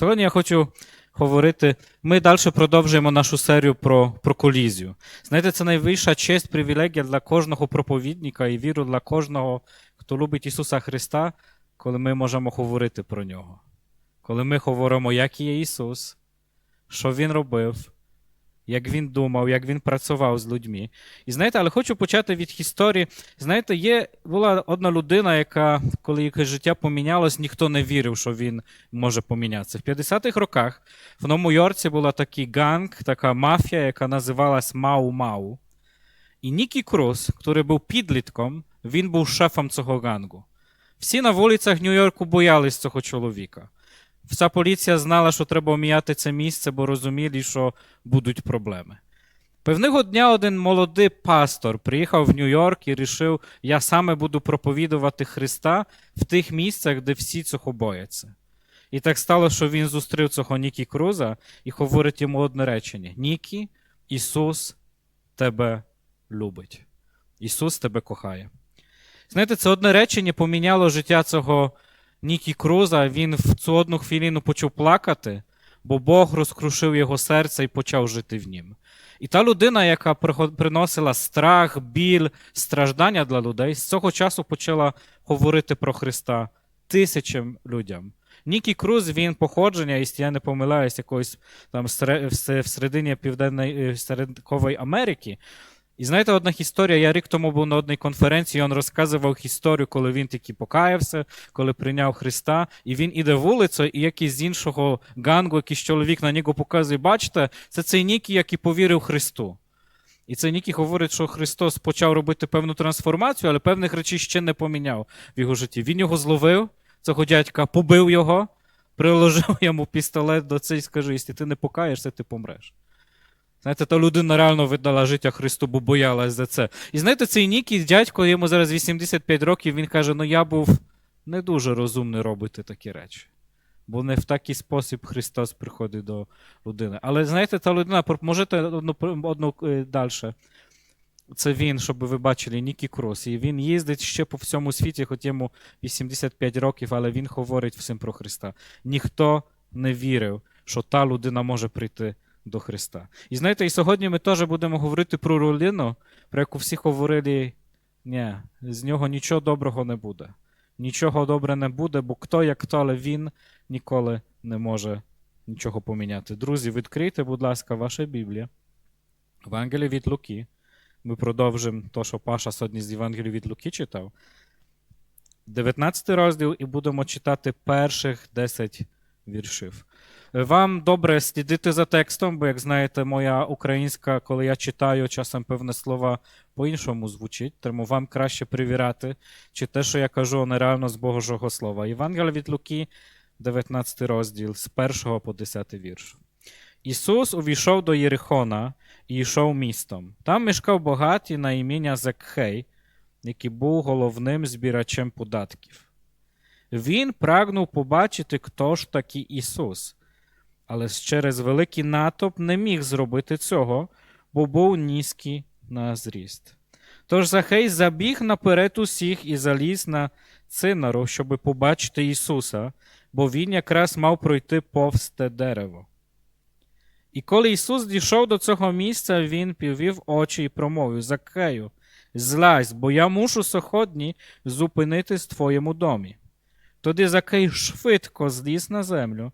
Сьогодні я хочу говорити. Ми далі продовжуємо нашу серію про, про колізію. Знаєте, це найвища честь, привілегія для кожного проповідника і віру для кожного, хто любить Ісуса Христа, коли ми можемо говорити про нього. Коли ми говоримо, як є Ісус, що Він робив, як Він думав, як Він працював з людьми. І знаєте, але хочу почати від історії. Знаєте, є була одна людина, яка, коли якесь життя помінялось, ніхто не вірив, що він може помінятися. В 50-х роках в Новому Йорці була такий ганг, така мафія, яка називалась Мау-Мау. І Нікі Круз, який був підлітком, він був шефом цього гангу. Всі на вулицях Нью-Йорку боялись цього чоловіка. Вся поліція знала, що треба оміяти це місце, бо розуміли, що будуть проблеми. Певного дня один молодий пастор приїхав в Нью-Йорк і вирішив, я саме буду проповідувати Христа в тих місцях, де всі цього бояться. І так стало, що він зустрів цього Нікі Круза і говорить йому одне речення: Нікі, Ісус тебе любить. Ісус тебе кохає. Знаєте, це одне речення поміняло життя цього Нікі Круза. Він в цю одну хвилину почав плакати, бо Бог розкрушив його серце і почав жити в нім. І та людина, яка приносила страх, біль, страждання для людей, з цього часу почала говорити про Христа тисячам людям. Нікі Круз, він походження, якщо я не помиляюсь, якоїсь там в середині Південної е, Середкової Америки. І знаєте, одна історія, я рік тому був на одній конференції, він розказував історію, коли він таки покаявся, коли прийняв Христа, і він іде вулицею, і якийсь з іншого гангу, якийсь чоловік на нього показує, бачите, це цей Нікі, який повірив Христу. І цей Нікі говорить, що Христос почав робити певну трансформацію, але певних речей ще не поміняв в його житті. Він його зловив, цього дядька, побив його, приложив йому пістолет до цей і скаже, якщо ти не покаєшся, ти помреш. Знаєте, та людина реально віддала життя Христу, бо боялась за це. І знаєте, цей Нікі, дядько, йому зараз 85 років, він каже: ну я був не дуже розумний робити такі речі. Бо не в такий спосіб Христос приходить до людини. Але знаєте, та людина, можете одну, одну е, далі. Це він, щоб ви бачили, Нікі Крос. І він їздить ще по всьому світі, хоч йому 85 років, але він говорить всім про Христа. Ніхто не вірив, що та людина може прийти до Христа. І знаєте, і сьогодні ми теж будемо говорити про людину, про яку всі говорили, ні, з нього нічого доброго не буде. Нічого добре не буде, бо хто як хто, але він ніколи не може нічого поміняти. Друзі, відкрийте, будь ласка, ваша Біблія. Евангеліє від Луки. Ми продовжимо те, що Паша сьогодні з Євангелія від Луки читав. 19 розділ, і будемо читати перших 10 віршів. Вам добре слідити за текстом, бо, як знаєте, моя українська, коли я читаю, часом певне слова по-іншому звучить, тому вам краще перевіряти, чи те, що я кажу, нереально з Божого Слова. Євангелія від Луки, 19 розділ, з 1 по 10 вірш. Ісус увійшов до Єрихона і йшов містом. Там мешкав багатій на ім'я Закхей, який був головним збирачем податків. Він прагнув побачити, хто ж такий Ісус, але через великий натовп не міг зробити цього, бо був низький на зріст. Тож Захей забіг наперед усіх і заліз на цинару, щоб побачити Ісуса, бо він якраз мав пройти повз те дерево. І коли Ісус дійшов до цього місця, він підвів очі і промовив Закею, злазь, бо я мушу сьогодні зупинитись в твоєму домі. Тоді Закей швидко зліз на землю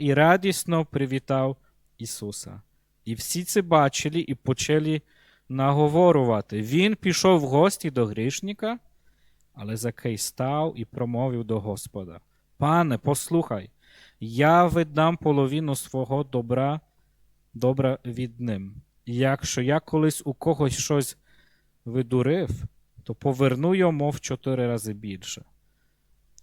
і, радісно привітав Ісуса. І всі це бачили і почали наговорювати. Він пішов в гості до грішника, але Закей став і промовив до Господа: Пане, послухай, я видам половину свого добра, добра від ним. Якщо я колись у когось щось видурив, то поверну йому в чотири рази більше.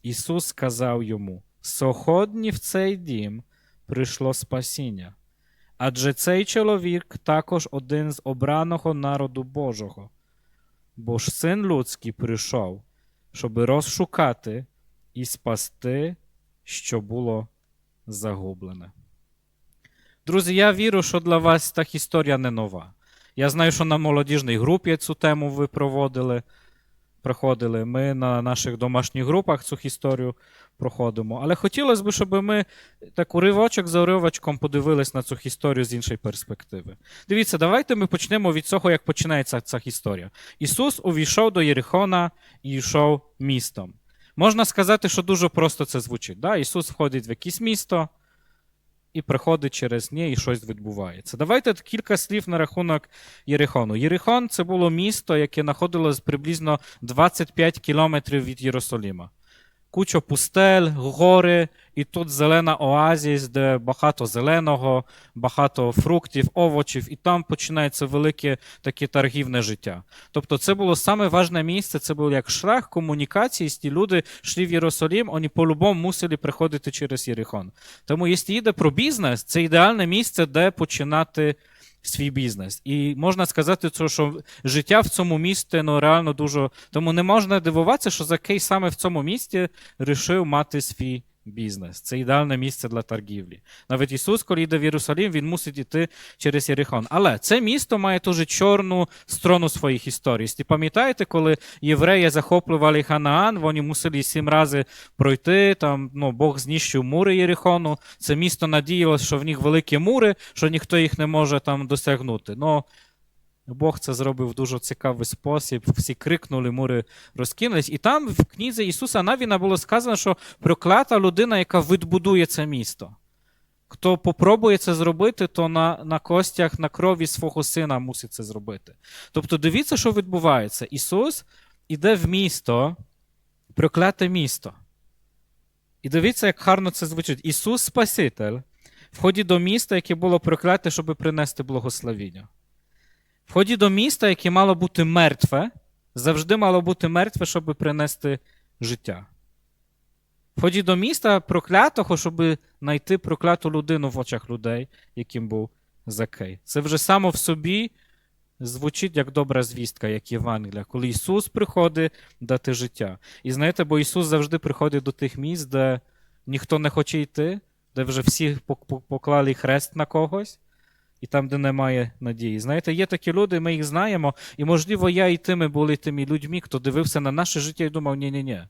Ісус сказав йому: Сьогодні в цей дім прийшло спасіння, адже цей чоловік також один з обраного народу Божого, бо ж син людський прийшов, щоб розшукати і спасти, що було загублене. Друзі, я вірю, що для вас та історія не нова. Я знаю, що на молодіжній групі цю тему ви проводили. Проходили. Ми на наших домашніх групах цю історію проходимо. Але хотілося б, щоб ми так уривочок за уривочком подивились на цю історію з іншої перспективи. Дивіться, давайте ми почнемо від цього, як починається ця історія. Ісус увійшов до Єрихона і йшов містом. Можна сказати, що дуже просто це звучить. Да? Ісус входить в якесь місто і приходить через нє, і щось відбувається. Давайте кілька слів на рахунок Єрихону. Єрихон це було місто, яке знаходилось приблизно 25 кілометрів від Єрусалима. Куча пустель, гори, і тут зелена оазіс, де багато зеленого, багато фруктів, овочів, і там починається велике таке торгівне життя. Тобто, це було саме важне місце, це було як шлях комунікації. Ті люди йшли в Єрусалим, вони по-любому мусили приходити через Єрихон. Тому, якщо йде про бізнес, це ідеальне місце, де починати свій бізнес. І можна сказати, що життя в цьому місті ну, реально дуже. Тому не можна дивуватися, що Закей саме в цьому місті вирішив мати свій бізнес. Це ідеальне місце для торгівлі. Навіть Ісус, коли йде в Єрусалим, він мусить йти через Єрихон. Але це місто має дуже чорну сторону своїх історій. І пам'ятаєте, коли євреї захоплювали Ханаан, вони мусили сім разів пройти. Там ну, Бог знищив мури Єрихону. Це місто надіялося, що в них великі мури, що ніхто їх не може там досягнути. Но Бог це зробив в дуже цікавий спосіб. Всі крикнули, мури розкинулись. І там в книзі Ісуса Навіна було сказано, що проклята людина, яка відбудує це місто. Хто попробує це зробити, то на, на костях, на крові свого сина мусить це зробити. Тобто, дивіться, що відбувається. Ісус іде в місто, прокляте місто. І дивіться, як гарно це звучить. Ісус Спаситель входить до міста, яке було прокляте, щоб принести благословіння. Входить до міста, яке мало бути мертве, завжди мало бути мертве, щоб принести життя. Входить до міста проклятого, щоб знайти прокляту людину в очах людей, яким був Закей. Це вже само в собі звучить як добра звістка, як Євангелія, коли Ісус приходить дати життя. І знаєте, бо Ісус завжди приходить до тих місць, де ніхто не хоче йти, де вже всі поклали хрест на когось. І там, де немає надії. Знаєте, є такі люди, ми їх знаємо, і, можливо, я і тими були тими людьми, хто дивився на наше життя і думав, ні-ні-ні,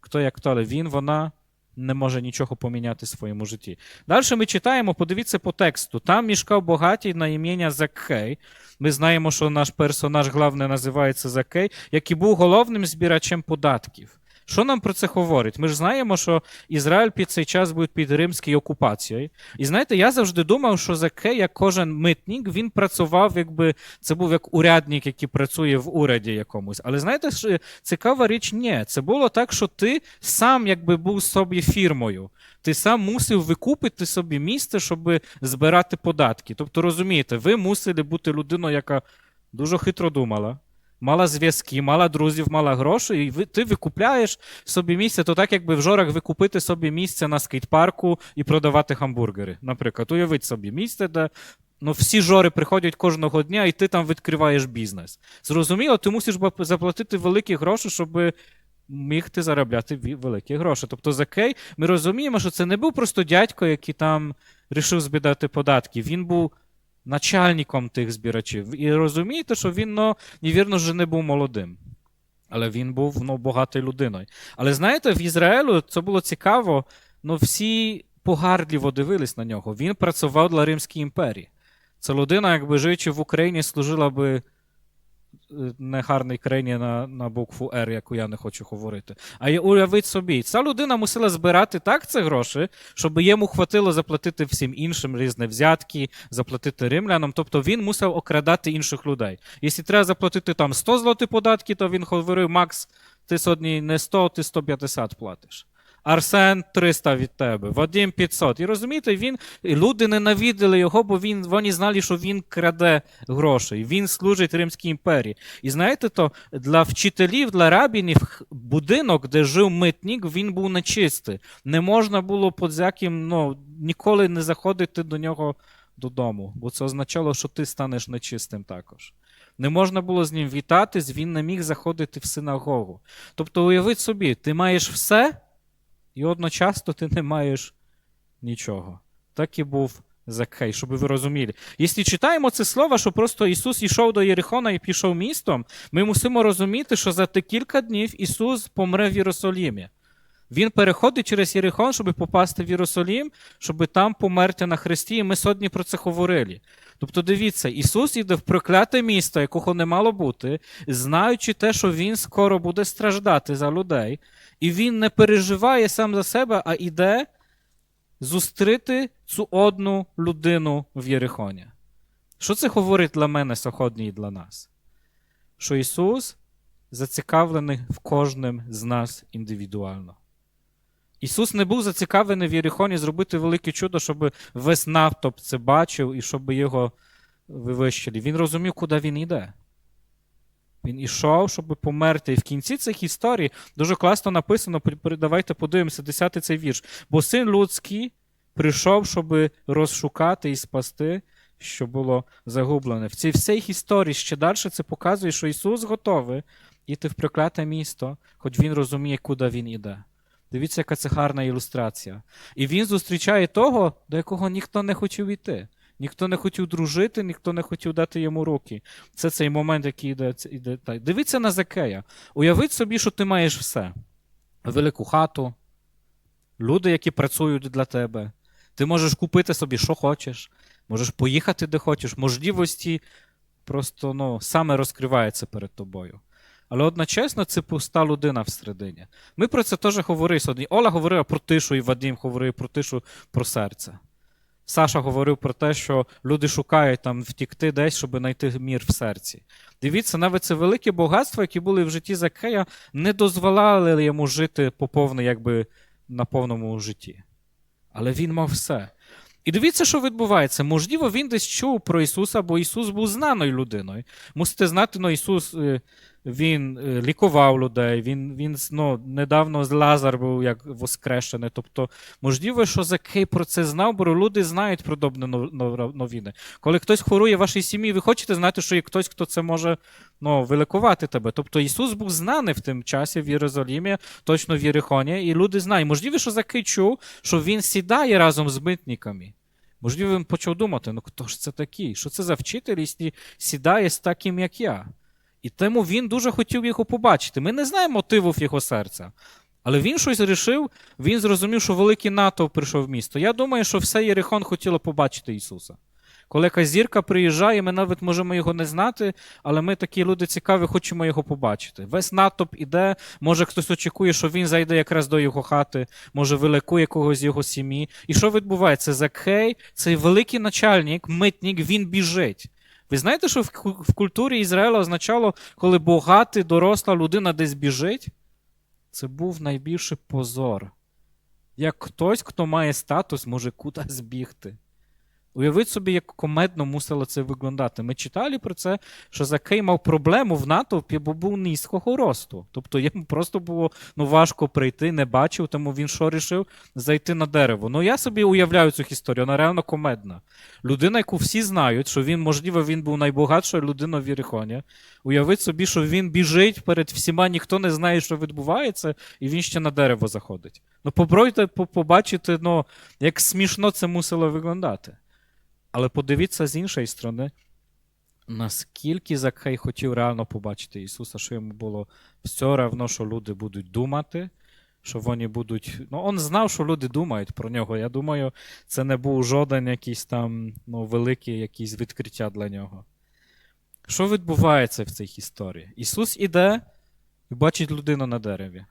хто як то, але він, вона не може нічого поміняти в своєму житті. Далі ми читаємо, подивіться по тексту. Там мішкав багатій на ім'я Закхей. Ми знаємо, що наш персонаж главний називається Закей, який був головним збирачем податків. Що нам про це говорить? Ми ж знаємо, що Ізраїль під цей час був під римською окупацією. І знаєте, я завжди думав, що Закей, як кожен митник, він працював, якби це був як урядник, який працює в уряді якомусь. Але знаєте, що цікава річ, ні. Це було так, що ти сам якби був собі фірмою. Ти сам мусив викупити собі місце, щоб збирати податки. Тобто, розумієте, ви мусили бути людиною, яка дуже хитро думала мала зв'язки, мала друзів, мала грошей, і ти викупляєш собі місце, то так, якби в жорах викупити собі місце на скейт-парку і продавати хамбургери. Наприклад, уявіть собі місце, де ну, всі жори приходять кожного дня, і ти там відкриваєш бізнес. Зрозуміло, ти мусиш заплатити великі гроші, щоб. Міг ти заробляти великі гроші. Тобто Закей, ми розуміємо, що це не був просто дядько, який там рішив збідати податки. Він був начальником тих збирачів. І розумієте, що він, ну, невірно, вже не був молодим. Але він був ну, багатою людиною. Але знаєте, в Ізраїлю це було цікаво, ну всі погардливо дивились на нього. Він працював для Римської імперії. Це людина, якби живучи в Україні, служила би негарній країні на на букву Р, яку я не хочу говорити. А уявіть собі, ця людина мусила збирати так ці гроші, щоб йому хватило заплатити всім іншим різні взятки, заплатити римлянам. Тобто він мусив окрадати інших людей. Якщо треба заплатити там 100 злотих податки, то він говорив, Макс, ти сьогодні не 100, ти 150 платиш. Арсен 300 від тебе, Вадим 500. І розумієте, він, люди ненавиділи його, бо він, вони знали, що він краде гроші. Він служить Римській імперії. І знаєте, то для вчителів, для рабінів, будинок, де жив митник, він був нечистий. Не можна було подзяким, ну, ніколи не заходити до нього додому, бо це означало, що ти станеш нечистим також. Не можна було з ним вітатись, він не міг заходити в синагогу. Тобто, уявіть собі, ти маєш все і одночасно ти не маєш нічого. Так і був Закхей, щоб ви розуміли. Якщо читаємо це слово, що просто Ісус йшов до Єрихона і пішов містом, ми мусимо розуміти, що за ті кілька днів Ісус помре в Єрусалімі. Він переходить через Єрихон, щоб попасти в Єрусалім, щоб там померти на хресті, і ми сьогодні про це говорили. Тобто, дивіться, Ісус іде в прокляте місто, якого не мало бути, знаючи те, що Він скоро буде страждати за людей, і Він не переживає сам за себе, а йде зустріти цю одну людину в Єрихоні. Що це говорить для мене сьогодні і для нас? Що Ісус зацікавлений в кожним з нас індивідуально. Ісус не був зацікавлений в Єрихоні зробити велике чудо, щоб весь натовп це бачив і щоб його вивищили. Він розумів, куди він йде. Він ішов, щоб померти. І в кінці цих історій дуже класно написано, давайте подивимося, 10 цей вірш. Бо син людський прийшов, щоб розшукати і спасти, що було загублене. В цій всій історії ще далі це показує, що Ісус готовий йти в прокляте місто, хоч Він розуміє, куди Він йде. Дивіться, яка це гарна ілюстрація. І він зустрічає того, до якого ніхто не хотів йти. Ніхто не хотів дружити, ніхто не хотів дати йому руки. Це цей момент, який йде. йде так. Дивіться на Закея. Уявіть собі, що ти маєш все: велику хату, люди, які працюють для тебе. Ти можеш купити собі, що хочеш, можеш поїхати, де хочеш. Можливості просто ну, саме розкриваються перед тобою. Але одночасно це пуста людина всередині. Ми про це теж говорили сьогодні. Оля говорила про тишу, і Вадим говорив про тишу, про серце. Саша говорив про те, що люди шукають там втікти десь, щоб знайти мір в серці. Дивіться, навіть це велике багатство, які були в житті Закея, не дозволяли йому жити по повне, якби на повному житті. Але він мав все. І дивіться, що відбувається. Можливо, він десь чув про Ісуса, бо Ісус був знаною людиною. Мусите знати, ну, Ісус він лікував людей, він він ну, недавно Лазар був як воскрешений. Тобто, можливо, що Закей про це знав, бо люди знають подобні новини. Коли хтось хворує в вашій сім'ї, ви хочете знати, що є хтось, хто це може ну, виликувати тебе. Тобто Ісус був знаний в тим часі в Єрусалімі, точно в Єрихоні, і люди знають. Можливо, що Закей чув, що він сідає разом з митниками. Можливо, він почав думати, ну хто ж це такий? Що це за вчитель, якщо сідає з таким, як я? І тому він дуже хотів його побачити. Ми не знаємо мотивів його серця. Але він щось вирішив, він зрозумів, що великий натовп прийшов в місто. Я думаю, що все Єрихон хотіло побачити Ісуса. Коли якась зірка приїжджає, ми навіть можемо його не знати, але ми такі люди цікаві, хочемо його побачити. Весь натовп іде, може хтось очікує, що він зайде якраз до його хати, може виликує когось з його сім'ї. І що відбувається? Закхей, цей великий начальник, митник, він біжить. Ви знаєте, що в культурі Ізраїля означало, коли богата, доросла людина десь біжить? Це був найбільший позор. Як хтось, хто має статус, може кудись бігти. Уявіть собі, як комедно мусило це виглядати. Ми читали про це, що Закей мав проблему в натовпі, бо був низького росту. Тобто йому просто було ну, важко прийти, не бачив, тому він що рішив зайти на дерево. Ну я собі уявляю цю історію, вона реально комедна. Людина, яку всі знають, що він, можливо, він був найбагатшою людиною в Єрихоні. Уявіть собі, що він біжить перед всіма, ніхто не знає, що відбувається, і він ще на дерево заходить. Ну, побройте, побачите, ну, як смішно це мусило виглядати. Але подивіться з іншої сторони, наскільки Закхей хотів реально побачити Ісуса, що йому було все равно, що люди будуть думати, що вони будуть. Ну, він знав, що люди думають про нього. Я думаю, це не був жоден якийсь там ну, великий якийсь відкриття для нього. Що відбувається в цій історії? Ісус іде і бачить людину на дереві.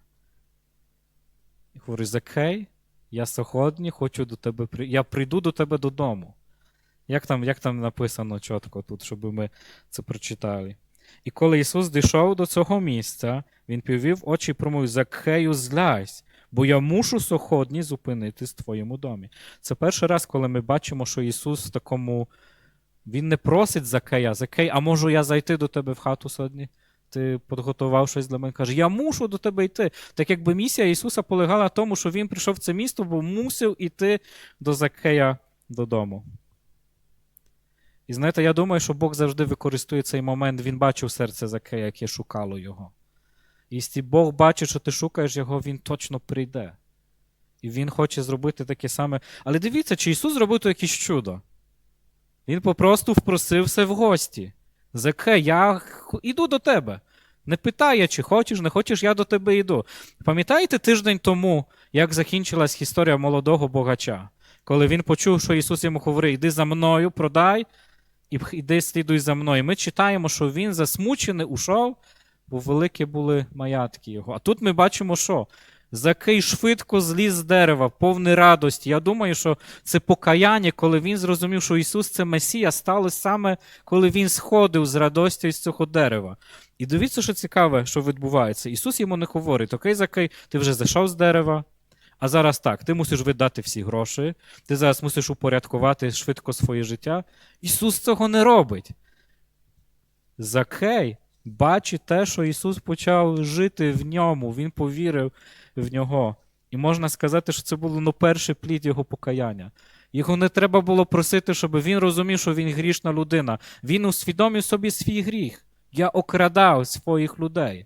І говорить: Закхей, я сьогодні хочу до тебе я прийду до тебе додому. Як там як там написано чітко тут, щоб ми це прочитали? І коли Ісус дійшов до цього місця, Він повів очі і промовив Закхею, злязь, бо я мушу сьогодні зупинитись в твоєму домі. Це перший раз, коли ми бачимо, що Ісус в такому. Він не просить Закея, Закей, а можу я зайти до тебе в хату сьогодні? Ти підготував щось для мене. Каже, я мушу до тебе йти. Так якби місія Ісуса полягала в тому, що Він прийшов в це місто, бо мусив іти до Закея додому. І знаєте, я думаю, що Бог завжди використовує цей момент, він бачив серце Закея, яке шукало його. І якщо Бог бачить, що ти шукаєш його, він точно прийде. І Він хоче зробити таке саме. Але дивіться, чи Ісус зробив то якесь чудо? Він попросту впросився в гості. Заке, я іду до тебе. Не питає, чи хочеш, не хочеш, я до тебе йду. Пам'ятаєте тиждень тому, як закінчилась історія молодого богача, коли він почув, що Ісус йому говорить: іди за мною, продай, і іди слідуй за мною. Ми читаємо, що він засмучений ушов, бо великі були маятки його. А тут ми бачимо, що Закий швидко зліз з дерева, повний радості. Я думаю, що це покаяння, коли він зрозумів, що Ісус це Месія, сталося саме, коли він сходив з радостю з цього дерева. І дивіться, що цікаве, що відбувається. Ісус йому не говорить: Окей, Закий, ти вже зайшов з дерева. А зараз так, ти мусиш видати всі гроші, ти зараз мусиш упорядкувати швидко своє життя. Ісус цього не робить. Закей бачить те, що Ісус почав жити в ньому, Він повірив в нього. І можна сказати, що це було ну, перший плід його покаяння. Його не треба було просити, щоб він розумів, що він грішна людина. Він усвідомив собі свій гріх. Я окрадав своїх людей.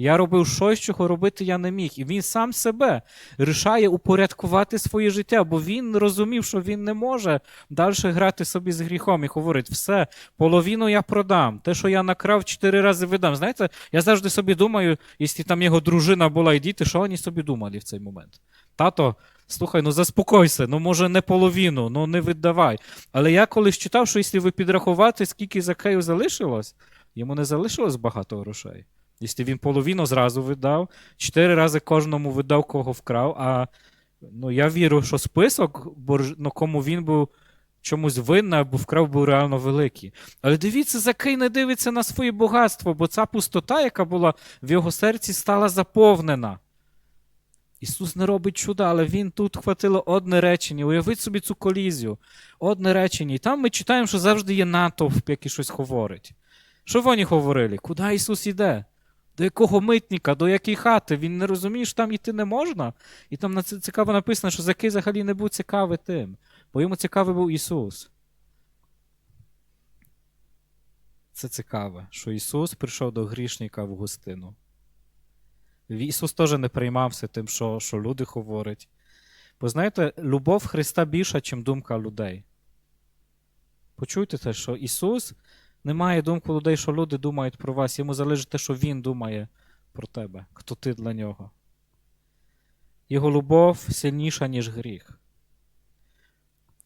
Я робив щось, чого робити я не міг. І він сам себе рішає упорядкувати своє життя, бо він розумів, що він не може далі грати собі з гріхом і говорить: все, половину я продам. Те, що я накрав, чотири рази видам. Знаєте, я завжди собі думаю, якщо там його дружина була і діти, що вони собі думали в цей момент? Тато, слухай, ну заспокойся, ну може не половину, ну не віддавай. Але я колись читав, що якщо ви підрахувати, скільки Закею залишилось, йому не залишилось багато грошей. Якщо він половину зразу видав, чотири рази кожному видав, кого вкрав. А ну, я вірю, що список, ну, кому він був чомусь винний або вкрав, був реально великий. Але дивіться, Закей не дивиться на своє багатство, бо ця пустота, яка була в його серці, стала заповнена. Ісус не робить чуда, але Він тут хватило одне речення. Уявіть собі цю колізію. Одне речення. І там ми читаємо, що завжди є натовп, який щось говорить. Що вони говорили? Куди Ісус іде? До якого митника, до якої хати? Він не розуміє, що там йти не можна. І там цікаво написано, що Закей взагалі не був цікавий тим, бо йому цікавий був Ісус. Це цікаве, що Ісус прийшов до грішника в гостину. Ісус теж не приймався тим, що, що люди говорять. Бо знаєте, любов Христа більша, ніж думка людей. Почуйте те, що Ісус не має думку людей, що люди думають про вас. Йому залежить те, що Він думає про тебе, хто ти для нього. Його любов сильніша, ніж гріх.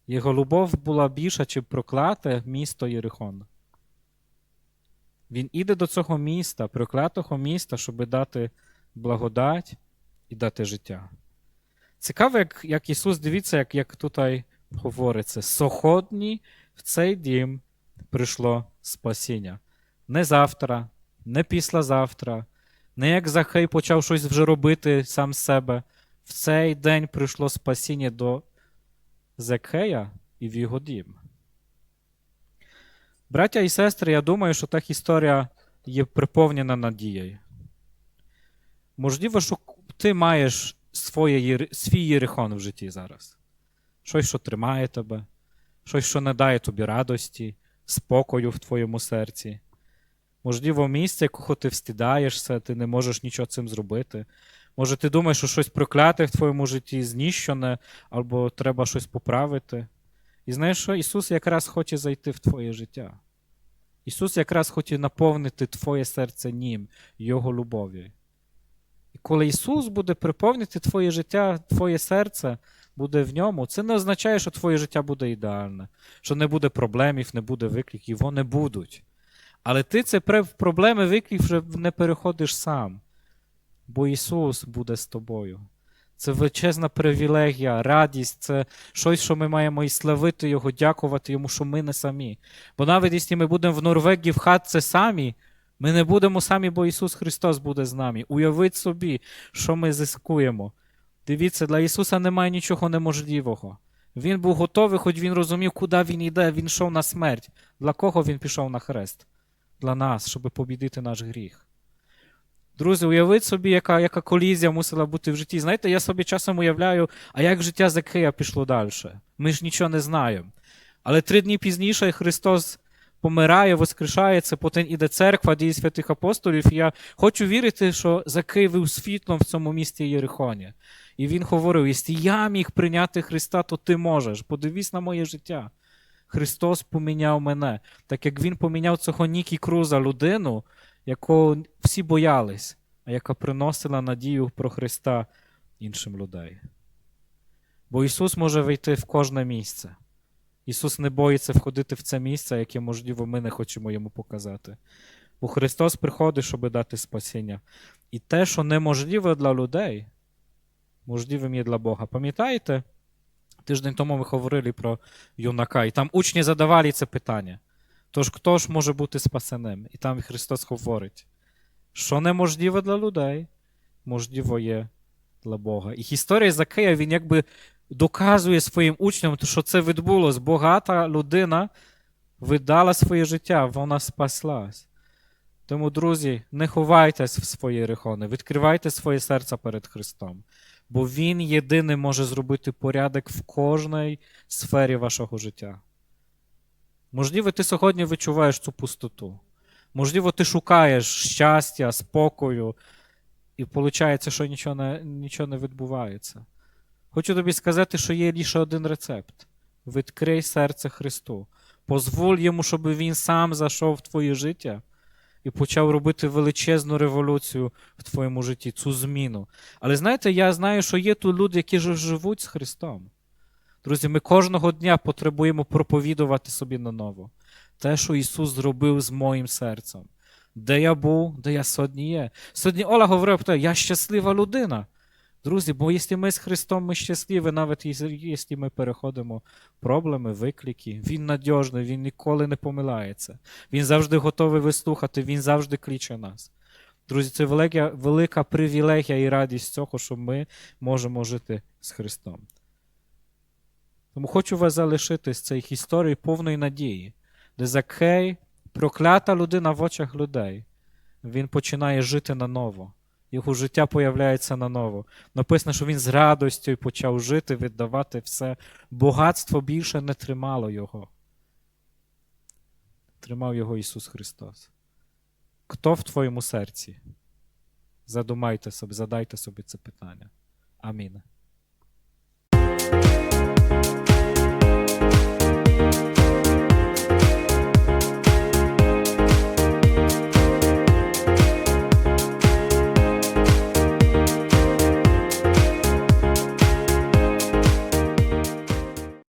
Його любов була більша, чим прокляте місто Єрихон. Він іде до цього міста, проклятого міста, щоб дати благодать і дати життя. Цікаво, як, як Ісус дивіться, як, як тут говориться: сьогодні в цей дім прийшло спасіння. Не завтра, не післязавтра, не як Захей почав щось вже робити сам себе. В цей день прийшло спасіння до Закея і в його дім. Браття і сестри, я думаю, що та історія є приповнена надією. Можливо, що ти маєш своє, свій єрихон в житті зараз. Щось, що тримає тебе, щось, що не дає тобі радості, спокою в твоєму серці. Можливо, місце, якого ти встидаєшся, ти не можеш нічого цим зробити. Може, ти думаєш, що щось прокляте в твоєму житті, знищене, або треба щось поправити. І знаєш що? Ісус якраз хоче зайти в твоє життя. Ісус якраз хоче наповнити твоє серце Нім, Його любов'ю. І коли Ісус буде приповнити твоє життя, твоє серце буде в ньому, це не означає, що твоє життя буде ідеальне, що не буде проблемів, не буде викликів, вони будуть. Але ти це проблеми, виклик вже не переходиш сам, бо Ісус буде з тобою. Це величезна привілегія, радість, це щось, що ми маємо і славити Його, дякувати Йому, що ми не самі. Бо навіть якщо ми будемо в Норвегії в хатці самі, ми не будемо самі, бо Ісус Христос буде з нами. Уявіть собі, що ми зискуємо. Дивіться, для Ісуса немає нічого неможливого. Він був готовий, хоч він розумів, куди він йде, він йшов на смерть. Для кого він пішов на хрест? Для нас, щоб побідити наш гріх. Друзі, уявіть собі, яка, яка колізія мусила бути в житті. Знаєте, я собі часом уявляю, а як життя Закея пішло далі? Ми ж нічого не знаємо. Але три дні пізніше Христос помирає, воскрешається, потім іде церква, дії святих апостолів. І я хочу вірити, що Закей був світлом в цьому місті Єрихоні. І він говорив: якщо я міг прийняти Христа, то ти можеш. Подивись на моє життя. Христос поміняв мене, так як Він поміняв цього Нікі Круза людину, якого всі боялись, а яка приносила надію про Христа іншим людей. Бо Ісус може вийти в кожне місце. Ісус не боїться входити в це місце, яке, можливо, ми не хочемо йому показати. Бо Христос приходить, щоб дати спасіння. І те, що неможливе для людей, можливим є для Бога. Пам'ятаєте? Тиждень тому ми говорили про юнака, і там учні задавали це питання. Тож хто ж може бути спасеним? І там Христос говорить, що неможливе для людей, можливо є для Бога. І історія Закея, він якби доказує своїм учням, що це відбулося. Богата людина видала своє життя, вона спаслась. Тому, друзі, не ховайтесь в свої рехони, відкривайте своє серце перед Христом, бо Він єдиний може зробити порядок в кожній сфері вашого життя. Можливо, ти сьогодні відчуваєш цю пустоту. Можливо, ти шукаєш щастя, спокою, і виходить, що нічого не, нічого не відбувається. Хочу тобі сказати, що є лише один рецепт: відкрий серце Христу. Позволь йому, щоб він сам зайшов в твоє життя і почав робити величезну революцію в твоєму житті, цю зміну. Але знаєте, я знаю, що є тут люди, які живуть з Христом. Друзі, ми кожного дня потребуємо проповідувати собі наново. Те, що Ісус зробив з моїм серцем. Де я був, де я сьогодні є. Сьогодні Оля говорила про те, я щаслива людина. Друзі, бо якщо ми з Христом ми щасливі, навіть якщо ми переходимо проблеми, виклики, Він надіжний, Він ніколи не помиляється. Він завжди готовий вислухати, Він завжди кличе нас. Друзі, це велика, велика привілегія і радість цього, що ми можемо жити з Христом. Тому хочу вас залишити з цієї історії повної надії, де Закхей, проклята людина в очах людей, він починає жити наново. Його життя появляється наново. Написано, що він з радостю почав жити, віддавати все. Багатство більше не тримало його. Тримав його Ісус Христос. Хто в твоєму серці? Задумайте собі, задайте собі це питання. Амінь.